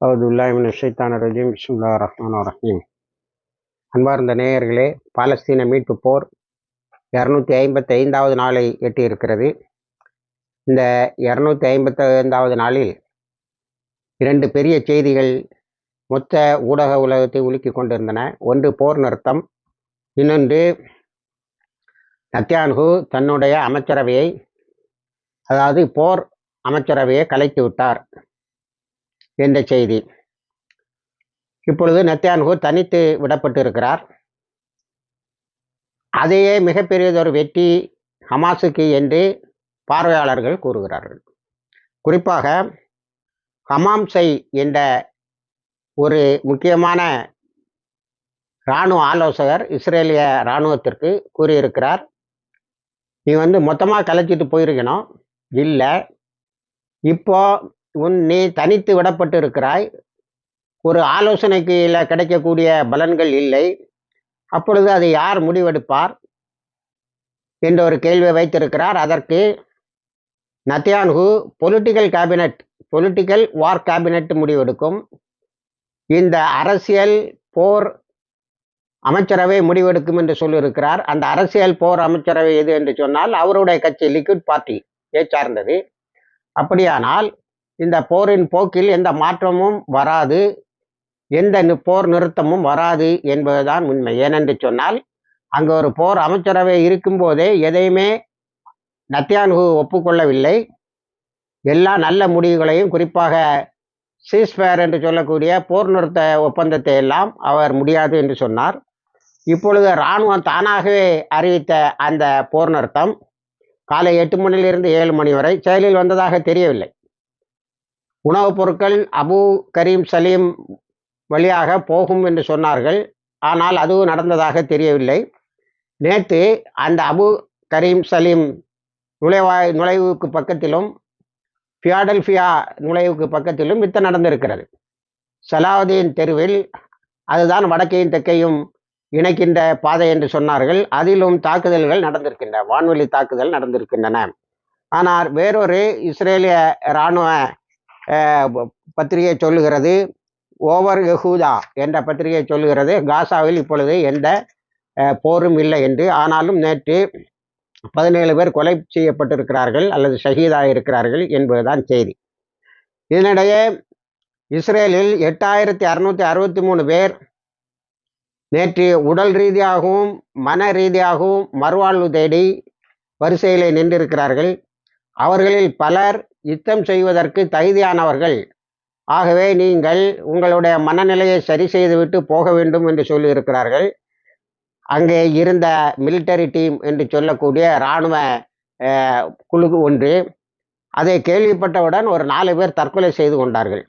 அவுதுல்லாஹிமின் ஷைத்தான ரஜீம் பிஸ்மில்லா ரஹ்மான் ரஹீம் அன்பார்ந்த நேயர்களே பாலஸ்தீன மீட்பு போர் இரநூத்தி ஐம்பத்தி ஐந்தாவது நாளை எட்டியிருக்கிறது. இந்த இரநூத்தி ஐம்பத்தி ஐந்தாவது நாளில் இரண்டு பெரிய செய்திகள் மொத்த ஊடக உலகத்தை உலுக்கி கொண்டிருந்தன. ஒன்று போர் நிறுத்தம் இன்னொன்று நத்தியான்கு தன்னுடைய அமைச்சரவையை அதாவது போர் அமைச்சரவையை கலைத்து விட்டார் என்ற செய்தி. இப்பொழுது நத்தியான்ஹு தனித்து விடப்பட்டு இருக்கிறார் அதையே மிகப்பெரியதொரு வெற்றி ஹமாஸுக்கு என்று பார்வையாளர்கள் கூறுகிறார்கள். குறிப்பாக ஹமாம்சை என்ற ஒரு முக்கியமான இராணுவ ஆலோசகர் இஸ்ரேலிய இராணுவத்திற்கு கூறியிருக்கிறார். நீ வந்து மொத்தமாக கலைச்சிட்டு போயிருக்கணும். இல்லை இப்போ உன் நீ தனித்து விடப்பட்டு இருக்கிறாய் ஒரு ஆலோசனைக்கு கிடைக்கக்கூடிய பலன்கள் இல்லை. அப்பொழுது அதை யார் முடிவெடுப்பார்? என்ற ஒரு கேள்வியை வைத்திருக்கிறார். அதற்கு Netanyahu political cabinet political war cabinet முடிவெடுக்கும். இந்த அரசியல் போர் அமைச்சரவை முடிவெடுக்கும் என்று சொல்லியிருக்கிறார். அந்த அரசியல் போர் அமைச்சரவை எது என்று சொன்னால் அவருடைய கட்சி லிக்விட் பார்ட்டி சார்ந்தது. அப்படியானால் இந்த போரின் போக்கில் எந்த மாற்றமும் வராது எந்த போர் நிறுத்தமும் வராது என்பதுதான் உண்மை. ஏனென்று சொன்னால் அங்கு ஒரு போர் அமைச்சரவை இருக்கும்போதே எதையுமே நத்தியான்கு ஒப்புக்கொள்ளவில்லை. எல்லா நல்ல முடிவுகளையும் குறிப்பாக சீஸ்பேர் என்று சொல்லக்கூடிய போர் நிறுத்த ஒப்பந்தத்தை எல்லாம் அவர் முடியாது என்று சொன்னார். இப்பொழுது இராணுவம் தானாகவே அறிவித்த அந்த போர் நிறுத்தம் காலை எட்டு மணியிலிருந்து ஏழு மணி வரை செயலில் வந்ததாக தெரியவில்லை. உணவுப் பொருட்கள் அபு கரீம் சலீம் வழியாக போகும் என்று சொன்னார்கள். ஆனால் அதுவும் நடந்ததாக தெரியவில்லை. நேற்று அந்த அபு கரீம் சலீம் நுழைவாய் நுழைவுக்கு பக்கத்திலும் பியாடல்ஃபியா நுழைவுக்கு பக்கத்திலும் வித்த நடந்திருக்கிறது. சலாவுதீன் தெருவில் அதுதான் வடக்கையும் தெற்கையும் இணைக்கின்ற பாதை என்று சொன்னார்கள். அதிலும் தாக்குதல்கள் நடந்திருக்கின்றன வான்வெளி தாக்குதல் நடந்திருக்கின்றன. ஆனால் வேறொரு இஸ்ரேலிய இராணுவ பத்திரிகை சொல்லுகிறது ஓவர் யஹூதா என்ற பத்திரிகை சொல்லுகிறது. காசாவில் இப்பொழுது எந்த போரும் இல்லை என்று. ஆனாலும் நேற்று பதினேழு பேர் கொலை செய்யப்பட்டிருக்கிறார்கள் அல்லது ஷஹீதாக இருக்கிறார்கள் என்பதுதான் செய்தி. இதனிடையே இஸ்ரேலில் எட்டாயிரத்தி அறுநூத்தி அறுபத்தி மூணு பேர் நேற்று உடல் ரீதியாகவும் மன ரீதியாகவும் மறுவாழ்வு தேடி வரிசையில் நின்றிருக்கிறார்கள். அவர்களில் பலர் யுத்தம் செய்வதற்கு தகுதியானவர்கள். ஆகவே நீங்கள் உங்களுடைய மனநிலையை சரி செய்துவிட்டு போக வேண்டும் என்று சொல்லியிருக்கிறார்கள். அங்கே இருந்த மிலிட்டரி டீம் என்று சொல்லக்கூடிய இராணுவ குழு ஒன்று அதை கேள்விப்பட்டவுடன் ஒரு நாலு பேர் தற்கொலை செய்து கொண்டார்கள்.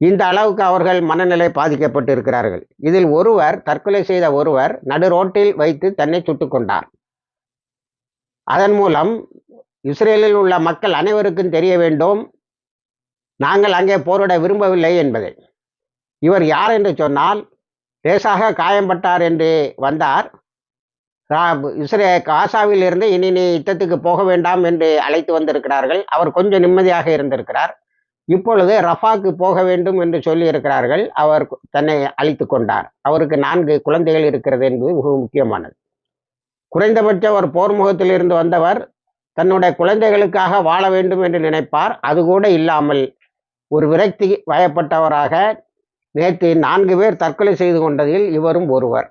இந்த அளவுக்கு அவர்கள் மனநிலை பாதிக்கப்பட்டு இருக்கிறார்கள் இதில் ஒருவர் தற்கொலை செய்த ஒருவர் நடு ரோட்டில் வைத்து தன்னை சுட்டு கொண்டார். அதன் மூலம் இஸ்ரேலில் உள்ள மக்கள் அனைவருக்கும் தெரிய வேண்டும். நாங்கள் அங்கே போரிட விரும்பவில்லை என்பதை. இவர் யார் என்று சொன்னால் லேசாக காயம்பட்டார் என்று வந்தார். இஸ்ரே காசாவில் இருந்து இனி நீ யுத்தத்துக்கு போக வேண்டாம் என்று அழைத்து வந்திருக்கிறார்கள். அவர் கொஞ்சம் நிம்மதியாக இருந்திருக்கிறார். இப்பொழுது ரஃபாக்கு போக வேண்டும் என்று சொல்லி இருக்கிறார்கள் அவர் தன்னை அழித்து கொண்டார். அவருக்கு நான்கு குழந்தைகள் இருக்கிறது என்பது மிக முக்கியமானது. குறைந்தபட்சம் ஒரு போர் முகத்திலிருந்து வந்தவர் தன்னுடைய குழந்தைகளுக்காக வாழ வேண்டும் என்று நினைப்பார். அது கூட இல்லாமல் ஒரு விரக்தி வயப்பட்டவராக நேற்று நான்கு பேர் தற்கொலை செய்து கொண்டதில் இவரும் ஒருவர்.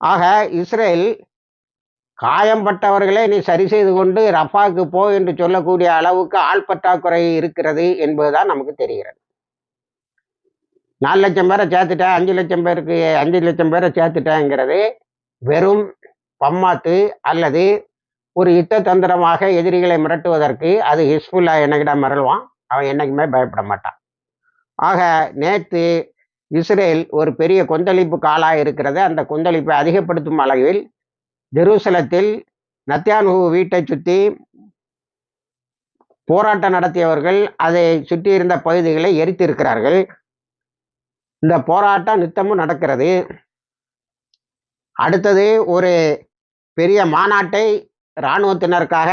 ஆக இஸ்ரேல் காயம்பட்டவர்களே நீ சரி செய்து கொண்டு ரஃபாக்கு போ என்று சொல்லக்கூடிய அளவுக்கு ஆள் பற்றாக்குறை இருக்கிறது என்பதுதான் நமக்கு தெரிகிறது. நாலு லட்சம் பேரை சேர்த்துட்டேன் அஞ்சு லட்சம் பேருக்கு அஞ்சு லட்சம் பேரை சேர்த்துட்டேங்கிறது வெறும் பம்மாத்து அல்லது ஒரு யுத்த தந்திரமாக எதிரிகளை மிரட்டுவதற்கு அது ஹிஸ்புல்லா என்னகிட்ட மிரள்வான். அவன் என்றைக்குமே பயப்பட மாட்டான். ஆக நேற்று இஸ்ரேல் ஒரு பெரிய கொந்தளிப்பு காலாக இருக்கிறது. அந்த கொந்தளிப்பை அதிகப்படுத்தும் அளவில் ஜெருசலத்தில் நத்தியானு வீட்டை சுற்றி போராட்டம் நடத்தியவர்கள் அதை சுற்றி இருந்த பகுதிகளை எரித்திருக்கிறார்கள். இந்த போராட்டம் நித்தமும் நடக்கிறது. அடுத்தது ஒரு பெரிய மாநாட்டை இராணுவத்தினருக்காக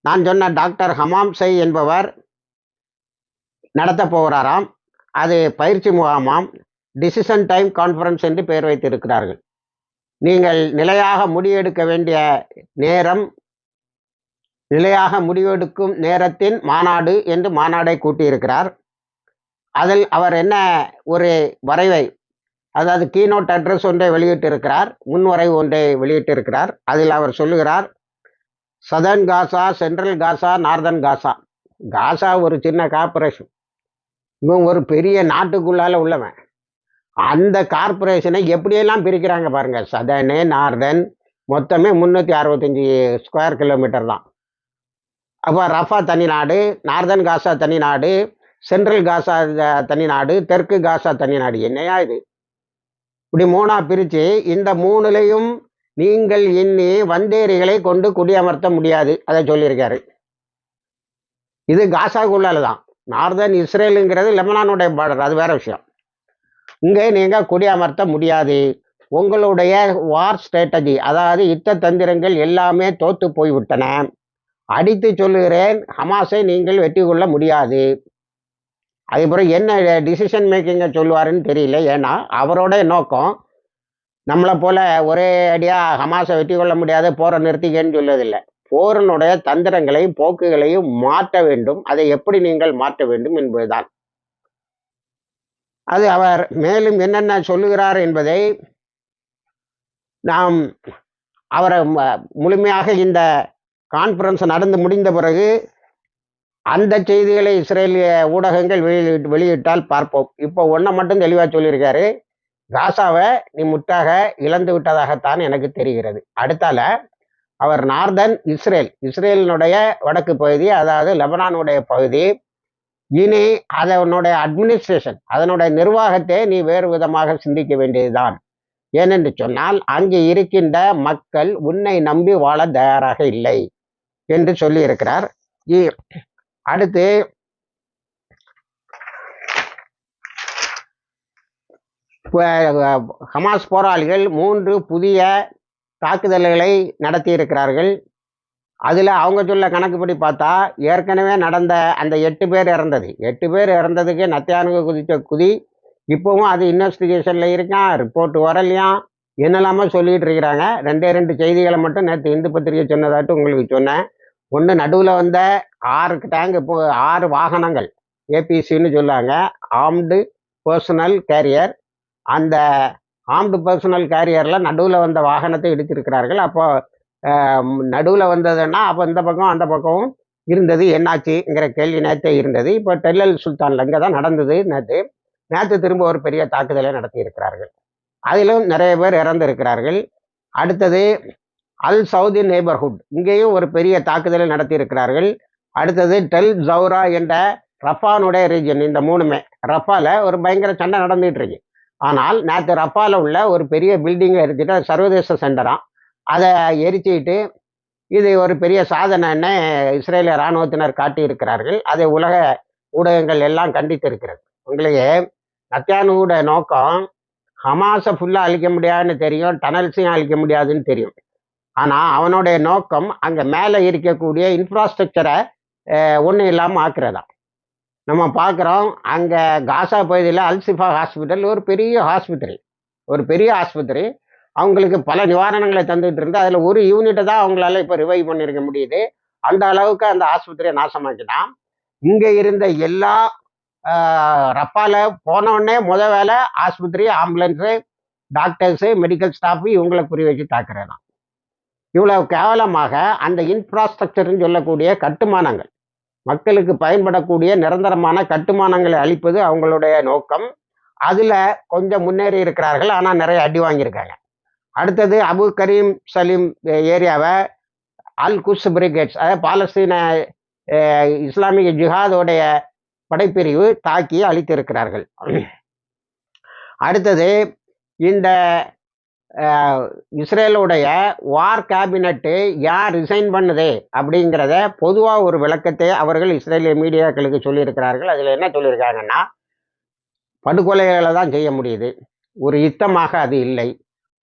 நான் சொன்ன டாக்டர் ஹமாம் சை என்பவர் நடத்த போகிறாராம். அது பயிற்சி முகாமாம். டிசிஷன் டைம் கான்ஃபரன்ஸ் என்று பெயர் வைத்திருக்கிறார்கள். நீங்கள் நிலையாக முடிவெடுக்க வேண்டிய நேரம் நிலையாக முடிவெடுக்கும் நேரத்தின் மாநாடு என்று மாநாடை கூட்டியிருக்கிறார். அதில் அவர் என்ன ஒரு வரைவை அதாவது கீனோட் அட்ரஸ் ஒன்றை வெளியிட்டிருக்கிறார். முன்வரை ஒன்றை வெளியிட்டிருக்கிறார். அதில் அவர் சொல்லுகிறார் southern Gaza central Gaza northern Gaza Gaza ஒரு சின்ன கார்பரேஷன் இவன் ஒரு பெரிய நாட்டுக்குள்ளால உள்ளவன். அந்த கார்பரேஷனை எப்படியெல்லாம் பிரிக்கிறாங்க பாருங்க. சதனு நார்தன் மொத்தமே முந்நூற்றி அறுபத்தஞ்சி ஸ்கொயர் கிலோமீட்டர் தான். அப்போ ரஃபா தனிநாடு நார்தன் காசா தனிநாடு சென்ட்ரல் காசா தனி தனிநாடு தெற்கு காசா தனிநாடு. என்னையா இது? இப்படி மூணா பிரித்து இந்த மூணுலையும் நீங்கள் எண்ணி வந்தேரிகளை கொண்டு குடியமர்த்த முடியாது. அதை சொல்லியிருக்காரு. இது காசாக்குள்ளால தான் நார்தன் இஸ்ரேலுங்கிறது லெமனானுடைய பார்டர் அது வேற விஷயம். இங்கே நீங்கள் குடியமர்த்த முடியாது. உங்களுடைய வார் ஸ்ட்ராட்டஜி அதாவது யுத்த தந்திரங்கள் எல்லாமே தோத்து போய்விட்டன. அடித்து சொல்லுகிறேன் ஹமாஸை நீங்கள் வெற்றி கொள்ள முடியாது. அதுக்கப்புறம் என்ன டிசிஷன் மேக்கிங்கை சொல்லுவாருன்னு தெரியல. ஏன்னா அவரோட நோக்கம் நம்மளை போல ஒரே அடியாக ஹமாஸை வெற்றி கொள்ள முடியாத போரை நிறுத்திக்கன்னு சொல்லதில்லை போரினுடைய தந்திரங்களையும் போக்குகளையும் மாற்ற வேண்டும். அதை எப்படி நீங்கள் மாற்ற வேண்டும் என்பதுதான். அது அவர் மேலும் என்னென்ன சொல்லுகிறார் என்பதை நாம் அவரை ம- முழுமையாக இந்த கான்ஃபரன்ஸ் நடந்து முடிந்த பிறகு அந்த செய்திகளை இஸ்ரேலிய ஊடகங்கள் வெளியிட்டு வெளியிட்டால் பார்ப்போம். இப்போ ஒன்றை மட்டும் தெளிவாக சொல்லியிருக்காரு. காசாவை நீ முற்றாக இழந்து விட்டதாகத்தான் எனக்கு தெரிகிறது. அடுத்தால அவர் நார்தன் இஸ்ரேல் இஸ்ரேலினுடைய வடக்கு பகுதி அதாவது லெபனானுடைய பகுதி இனி அதனுடைய அட்மினிஸ்ட்ரேஷன் அதனுடைய நிர்வாகத்தை நீ வேறு விதமாக சிந்திக்க வேண்டியதுதான். ஏனென்று சொன்னால் அங்கே இருக்கின்ற மக்கள் உன்னை நம்பி வாழ தயாராக இல்லை என்று சொல்லியிருக்கிறார். அடுத்து ஹமாஸ் போராளிகள் மூன்று புதிய தாக்குதல்களை நடத்தியிருக்கிறார்கள். அதில் அவங்க சொல்ல கணக்குப்படி பார்த்தா ஏற்கனவே நடந்த அந்த எட்டு பேர் இறந்தது. எட்டு பேர் இறந்ததுக்கு நத்தியானுக்கு குதித்த குதி இப்போவும் அது இன்வெஸ்டிகேஷனில் இருக்கான் ரிப்போர்ட் வரலையாம் என்னெல்லாமோ சொல்லிகிட்டு இருக்கிறாங்க. ரெண்டே ரெண்டு செய்திகளை மட்டும் நேற்று இந்து பத்திரிகை சொன்னதாட்டு உங்களுக்கு சொன்னேன். ஒன்று நடுவில் வந்த ஆறு டேங்க் இப்போ ஆறு வாகனங்கள் ஏபிசின்னு சொல்லுவாங்க ஆம்டு பர்சனல் கேரியர் அந்த ஆம்டு பர்சனல் கேரியரில் நடுவில் வந்த வாகனத்தை இடிச்சிருக்கிறார்கள் அப்போ நடுவில் வந்ததுன்னா அப்போ இந்த பக்கம் அந்த பக்கம் இருந்தது. என்னாச்சுங்கிற கேள்வி நேற்றே இருந்தது. இப்போ டெல்லல் சுல்தானில் இங்கே தான் நடந்தது நேற்று நேற்று திரும்ப ஒரு பெரிய தாக்குதலை நடத்தி இருக்கிறார்கள் அதிலும் நிறைய பேர் இறந்திருக்கிறார்கள். அடுத்தது அல் சவுதி நெய்பர்ஹுட் இங்கேயும் ஒரு பெரிய தாக்குதலை நடத்தி இருக்கிறார்கள் அடுத்தது டெல் ஜவுரா என்ற ரஃபானுடைய ரீஜன் இந்த மூணுமே. ரஃபால ஒரு பயங்கர சண்டை நடந்துகிட்டு இருக்கு ஆனால் நேற்று ரஃபால உள்ள ஒரு பெரிய பில்டிங்கை எரிச்சிட்டு அது சர்வதேச சென்டராக அதை எரிச்சிட்டு இது ஒரு பெரிய சாதனைன்னு இஸ்ரேலிய இராணுவத்தினர் காட்டியிருக்கிறார்கள். அதை உலக ஊடகங்கள் எல்லாம் கண்டித்திருக்கிறது. உங்களுக்கு நத்தியானுவோட நோக்கம் ஹமாஸை ஃபுல்லாக அழிக்க முடியாதுன்னு தெரியும் டனல்ஸையும் அழிக்க முடியாதுன்னு தெரியும். ஆனால் அவனுடைய நோக்கம் அங்கே மேலே இருக்கக்கூடிய இன்ஃப்ராஸ்ட்ரக்சரை ஒன்றும் இல்லாமல் ஆக்குறதா. நம்ம பார்க்குறோம் அங்கே காசா பகுதியில் அல்சிஃபா ஹாஸ்பிட்டல் ஒரு பெரிய ஹாஸ்பத்திரி ஒரு பெரிய ஆஸ்பத்திரி அவங்களுக்கு பல நிவாரணங்களை தந்துட்டு இருந்து அதில் ஒரு யூனிட்டை தான் அவங்களால இப்போ ரிவைவ் பண்ணியிருக்க முடியுது. அந்த அளவுக்கு அந்த ஆஸ்பத்திரியை நாசமாக்கிட்டான். இங்கே இருந்த எல்லா ரப்பால போனவுடனே முத வேலை ஆஸ்பத்திரி ஆம்புலன்ஸு டாக்டர்ஸு மெடிக்கல் ஸ்டாஃபு இவங்களை குறி வச்சு தாக்குறதான் இவ்வளவு கேவலமாக அந்த இன்ஃப்ராஸ்ட்ரக்சர்னு சொல்லக்கூடிய கட்டுமானங்கள் மக்களுக்கு பயன்படக்கூடிய நிரந்தரமான கட்டுமானங்களை அளிப்பது அவங்களுடைய நோக்கம். அதில் கொஞ்சம் முன்னேறி இருக்கிறார்கள் ஆனால் நிறைய அடி வாங்கியிருக்காங்க. அடுத்தது அபு கரீம் சலீம் ஏரியாவை அல் குஸ் பிரிகேட்ஸ் அதாவது பாலஸ்தீன இஸ்லாமிய ஜிஹாதோடைய படைப்பிரிவு தாக்கி அளித்திருக்கிறார்கள் அடுத்தது இந்த இஸ்ரேலுடைய வார் கேபினட்டு யார் ரிசைன் பண்ணுது அப்படிங்கிறத பொதுவாக ஒரு விளக்கத்தை அவர்கள் இஸ்ரேலிய மீடியாக்களுக்கு சொல்லியிருக்கிறார்கள். அதில் என்ன சொல்லியிருக்காங்கன்னா படுகொலைகளை தான் செய்ய முடியுது. ஒரு யுத்தமாக அது இல்லை.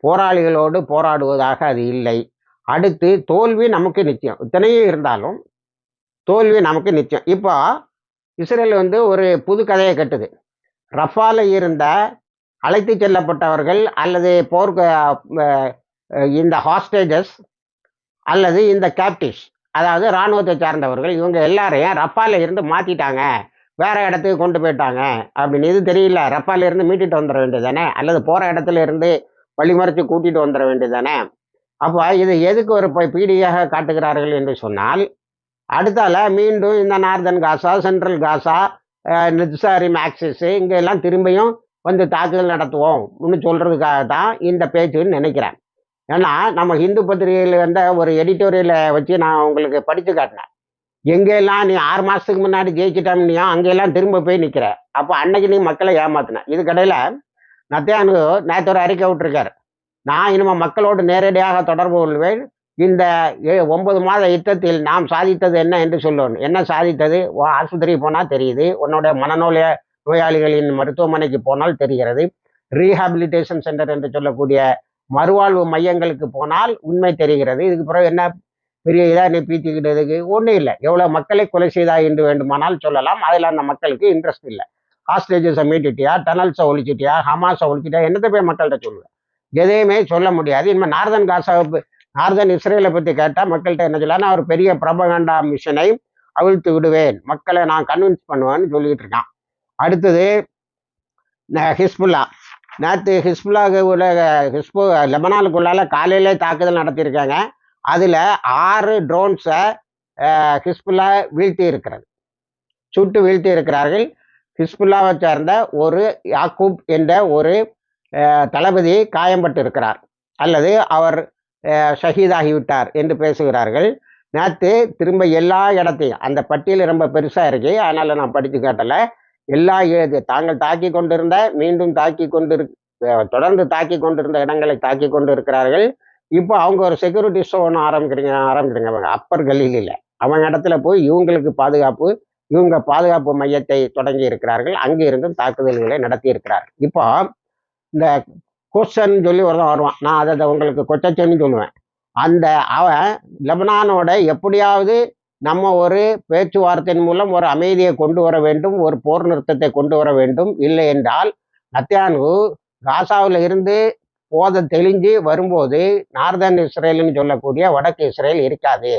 போராளிகளோடு போராடுவதாக அது இல்லை. அடுத்து தோல்வி நமக்கு நிச்சயம். இத்தனையும் இருந்தாலும் தோல்வி நமக்கு நிச்சயம். இப்போ இஸ்ரேல் வந்து ஒரு புது கதையை கட்டுது. ரஃபால இருந்த அழைத்து செல்லப்பட்டவர்கள் அல்லது போர்க்க இந்த ஹாஸ்டேஜஸ் அல்லது இந்த கேப்டிவ்ஸ் அதாவது இராணுவத்தை சார்ந்தவர்கள் இவங்க எல்லாரையும் ரப்பால இருந்து மாத்திட்டாங்க வேற இடத்துக்கு கொண்டு போயிட்டாங்க அப்படின்னு. இது தெரியல ரப்பால இருந்து மீட்டுட்டு வந்துட வேண்டியதானே அல்லது போற இடத்துல இருந்து வழிமறைச்சு கூட்டிட்டு வந்துட வேண்டியதானே அப்போ இது எதுக்கு ஒரு பீடியாக காட்டுகிறார்கள் என்று சொன்னால் அடுத்தால மீண்டும் இந்த நார்தன் காசா சென்ட்ரல் காசா நிட்சாரி மேக்சிஸு இங்கே எல்லாம் திரும்பியும் வந்து தாக்குதல் நடத்துவோம் இன்னும் சொல்கிறதுக்காக தான் இந்த பேச்சுன்னு நினைக்கிறேன். ஏன்னா நம்ம ஹிந்து பத்திரிகையில் வந்த ஒரு எடிட்டோரியலை வச்சு நான் உங்களுக்கு படித்து காட்டினேன். எங்கெல்லாம் நீ ஆறு மாதத்துக்கு முன்னாடி ஜெயிச்சிட்டோம்னியோ அங்கெல்லாம் திரும்ப போய் நிற்கிற அப்போ அன்னைக்கு நீ மக்களை ஏமாத்தின. இது கடையில் நத்தியானு நேற்று ஒரு அறிக்கை விட்டுருக்காரு. நான் இனிமேல் மக்களோடு நேரடியாக தொடர்பு கொள்வேன். இந்த ஏ- ஒன்பது மாத யுத்தத்தில் நாம் சாதித்தது என்ன என்று சொல்லுவோம் என்ன சாதித்தது? உன் ஆஸ்பத்திரிக்கு போனால் தெரியுது. உன்னோட மனநோயை நோயாளிகளின் மருத்துவமனைக்கு போனால் தெரிகிறது. ரீஹாபிலிட்டேஷன் சென்டர் என்று சொல்லக்கூடிய மறுவாழ்வு மையங்களுக்கு போனால் உண்மை தெரிகிறது. இதுக்கு பிறகு என்ன பெரிய இதாக நீ பீத்திக்கிட்டதுக்கு? ஒன்றும் இல்லை. எவ்வளோ மக்களை கொலை செய்தா என்று வேண்டுமானால் சொல்லலாம். அதில் அந்த மக்களுக்கு இன்ட்ரெஸ்ட் இல்லை. ஹாஸ்டேஜஸை மீட்டுட்டியா? டனல்ஸை ஒழிச்சிட்டியா? ஹமாஸை ஒழிச்சிட்டியா? என்னத்தை போய் மக்கள்கிட்ட சொல்லுவேன் எதையுமே சொல்ல முடியாது. இனிமேல் நார்தன் காசாவை நார்தன் இஸ்ரேலை பற்றி கேட்டால் மக்கள்கிட்ட என்ன சொல்லலாம் நான் ஒரு பெரிய பிரபகண்டா மிஷனை அவிழ்த்து விடுவேன். மக்களை நான் கன்வின்ஸ் பண்ணுவேன்னு சொல்லிட்டு இருக்கான். அடுத்தது ஹிஸ்புல்லா. நேற்று ஹிஸ்புல்லாக உள்ள ஹிஸ்பு லெபனானுக்குள்ளால காலையிலே தாக்குதல் நடத்தியிருக்காங்க. அதில் ஆறு ட்ரோன்ஸை ஹிஸ்புல்லா வீழ்த்தி இருக்கிறது சுட்டு வீழ்த்தி இருக்கிறார்கள் ஹிஸ்புல்லாவை சேர்ந்த ஒரு யாக்கூப் என்ற ஒரு தளபதி காயம்பட்டு இருக்கிறார் அல்லது அவர் ஷஹீதாகிவிட்டார் என்று பேசுகிறார்கள். நேற்று திரும்ப எல்லா இடத்தையும் அந்த பட்டியல் ரொம்ப பெருசாக இருக்கு அதனால் நான் படித்து காட்டலை. எல்லா இ- தாங்கள் தாக்கி கொண்டிருந்த மீண்டும் தாக்கி கொண்டிரு தொடர்ந்து தாக்கி கொண்டிருந்த இடங்களை தாக்கி கொண்டு இருக்கிறார்கள் இப்போ அவங்க ஒரு செக்யூரிட்டி ஷோ ஒன்று ஆரம்பிக்கிறீங்க ஆரம்பிக்கிறீங்க அவங்க அப்பர் கலீலில் அவங்க இடத்துல போய் இவங்களுக்கு பாதுகாப்பு இவங்க பாதுகாப்பு மையத்தை தொடங்கி இருக்கிறார்கள். அங்கே இருந்தும் தாக்குதல்களை நடத்தி இருக்கிறார்கள். இப்போ இந்த கொஸ்டன் சொல்லி ஒருத்தன் வருவான். நான் அதை அதை உங்களுக்கு கொச்சச்சன்னு சொல்லுவேன். அந்த அவன் லெபனானோட எப்படியாவது நம்ம ஒரு பேச்சுவார்த்தையின் மூலம் ஒரு அமைதியை கொண்டு வர வேண்டும் ஒரு போர் நிறுத்தத்தை கொண்டு வர வேண்டும். இல்லை என்றால் நத்தியானு காசாவில் இருந்து போதை தெளிஞ்சு வரும்போது நார்தன் இஸ்ரேல்னு சொல்லக்கூடிய வடக்கு இஸ்ரேல் இருக்காது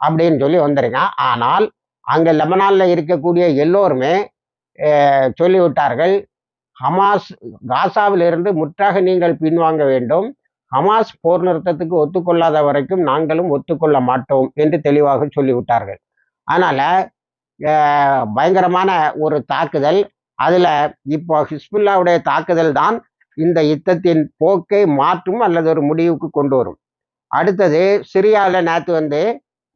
அப்படின்னு சொல்லி வந்திருக்கான் ஆனால் அங்கே லெபனானில் இருக்கக்கூடிய எல்லோருமே சொல்லிவிட்டார்கள் ஹமாஸ் காசாவில் இருந்து முற்றாக நீங்கள் பின்வாங்க வேண்டும். ஹமாஸ் போர் நிறுத்தத்துக்கு ஒத்துக்கொள்ளாத வரைக்கும் நாங்களும் ஒத்துக்கொள்ள மாட்டோம் என்று தெளிவாக சொல்லிவிட்டார்கள். அதனால் பயங்கரமான ஒரு தாக்குதல். அதில் இப்போ ஹிஸ்புல்லாவுடைய தாக்குதல் தான் இந்த யுத்தத்தின் போக்கை மாற்றும் அல்லது ஒரு முடிவுக்கு கொண்டு வரும். அடுத்தது சிரியாவில் நேற்று வந்து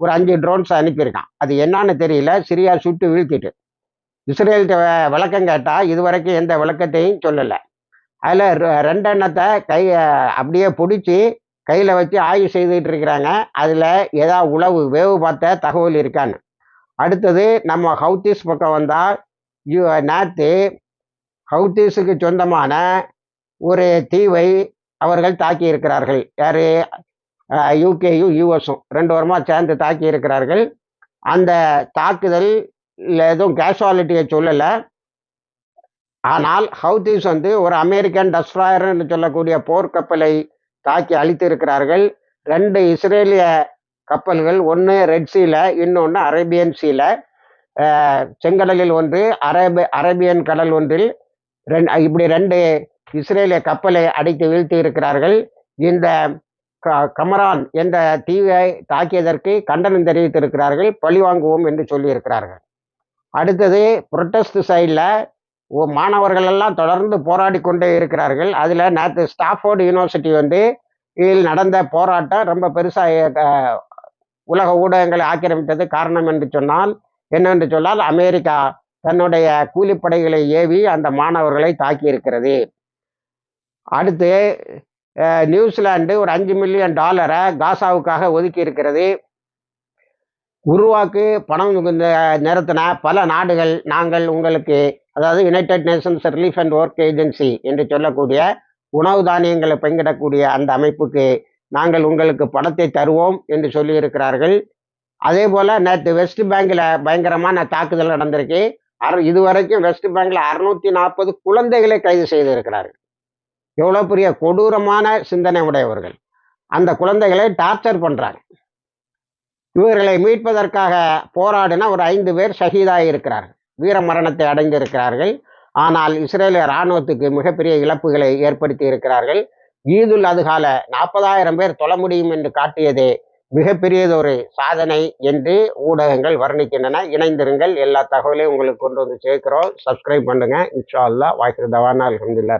ஒரு அஞ்சு ட்ரோன்ஸ் அனுப்பியிருக்கான். அது என்னன்னு தெரியல. சிரியா சுட்டு வீழ்த்திட்டு. இஸ்ரேல்கிட்ட விளக்கம் கேட்டால் இதுவரைக்கும் எந்த விளக்கத்தையும் சொல்லலை. அதில் ரெண்டெண்ணத்தை கை அப்படியே பிடிச்சி கையில் வச்சு ஆய்வு செய்துட்டு இருக்கிறாங்க அதில் ஏதா உளவு வேவு பார்த்த தகவல் இருக்கான்னு. அடுத்தது நம்ம ஹவுத்திஸ் பக்கம் வந்தால் யூ நேற்று ஹவுத்திஸுக்கு சொந்தமான ஒரு தீவை அவர்கள் தாக்கி இருக்கிறார்கள் யார் யூகேயும் யூஎஸும் ரெண்டு வாரமா சேர்ந்து தாக்கி இருக்கிறார்கள் அந்த தாக்குதல் எதுவும் கேஷுவாலிட்டியை சொல்லலை. ஆனால் ஹவுதீஸ் வந்து ஒரு அமெரிக்கன் டஸ்ட்ராயர்னு சொல்லக்கூடிய போர்க்கப்பலை தாக்கி அழித்து இருக்கிறார்கள் ரெண்டு இஸ்ரேலிய கப்பல்கள் ஒன்று ரெட் சீல இன்னொன்று அரேபியன் சீல செங்கடலில் ஒன்று அரேபி அரேபியன் கடல் ஒன்றில் ரெண் இப்படி ரெண்டு இஸ்ரேலிய கப்பலை அடித்து வீழ்த்தி இருக்கிறார்கள் இந்த க- கமரான் என்ற தீவை தாக்கியதற்கு கண்டனம் தெரிவித்திருக்கிறார்கள். பழிவாங்குவோம் என்று சொல்லியிருக்கிறார்கள். அடுத்தது புரொட்டஸ்ட் சைடில் மாணவர்கள் எல்லாம் தொடர்ந்து போராடி கொண்டே இருக்கிறார்கள். அதில் நேற்று ஸ்டாஃபோர்டு யூனிவர்சிட்டி வந்து இதில் நடந்த போராட்டம் ரொம்ப பெருசாக உலக ஊடகங்களை ஆக்கிரமித்தது காரணம் என்று சொன்னால் என்னவென்று சொன்னால் அமெரிக்கா தன்னுடைய கூலிப்படைகளை ஏவி அந்த மாணவர்களை தாக்கி இருக்கிறது அடுத்து நியூசிலாந்து ஒரு அஞ்சு மில்லியன் டாலரை காசாவுக்காக ஒதுக்கி இருக்கிறது உருவாக்கு பணம் நிறுத்தின பல நாடுகள் நாங்கள் உங்களுக்கு அதாவது United Nations relief and work agency என்று சொல்லக்கூடிய உணவு தானியங்களை பங்கிடக்கூடிய அந்த அமைப்புக்கு நாங்கள் உங்களுக்கு பணத்தை தருவோம் என்று சொல்லியிருக்கிறார்கள். அதே போல் நேற்று வெஸ்ட் பேங்கில் பயங்கரமான தாக்குதல் நடந்திருக்கு. அறு இதுவரைக்கும் வெஸ்ட் பேங்கில் அறுநூத்தி நாற்பது குழந்தைகளை கைது செய்திருக்கிறார்கள். எவ்வளோ பெரிய கொடூரமான சிந்தனை உடையவர்கள். அந்த குழந்தைகளை டார்ச்சர் பண்ணுறாங்க இவர்களை மீட்பதற்காக போராடின ஒரு ஐந்து பேர் ஷஹீதாகி இருக்கிறார்கள் வீர மரணத்தை அடைந்திருக்கிறார்கள். ஆனால் இஸ்ரேலிய இராணுவத்துக்கு மிகப்பெரிய இழப்புகளை ஏற்படுத்தி இருக்கிறார்கள் ஈதுல் அதுகால நாற்பதாயிரம் பேர் தொழ முடியும் என்று காட்டியதே மிகப்பெரியதொரு சாதனை என்று ஊடகங்கள் வர்ணிக்கின்றன. இணைந்திருங்கள். எல்லா தகவலையும் உங்களுக்கு கொண்டு வந்து சேர்க்கிறோம். சப்ஸ்கிரைப் பண்ணுங்கள் இன்ஷா அல்லா வாய்க்கிற தவானா அலமதுல்லா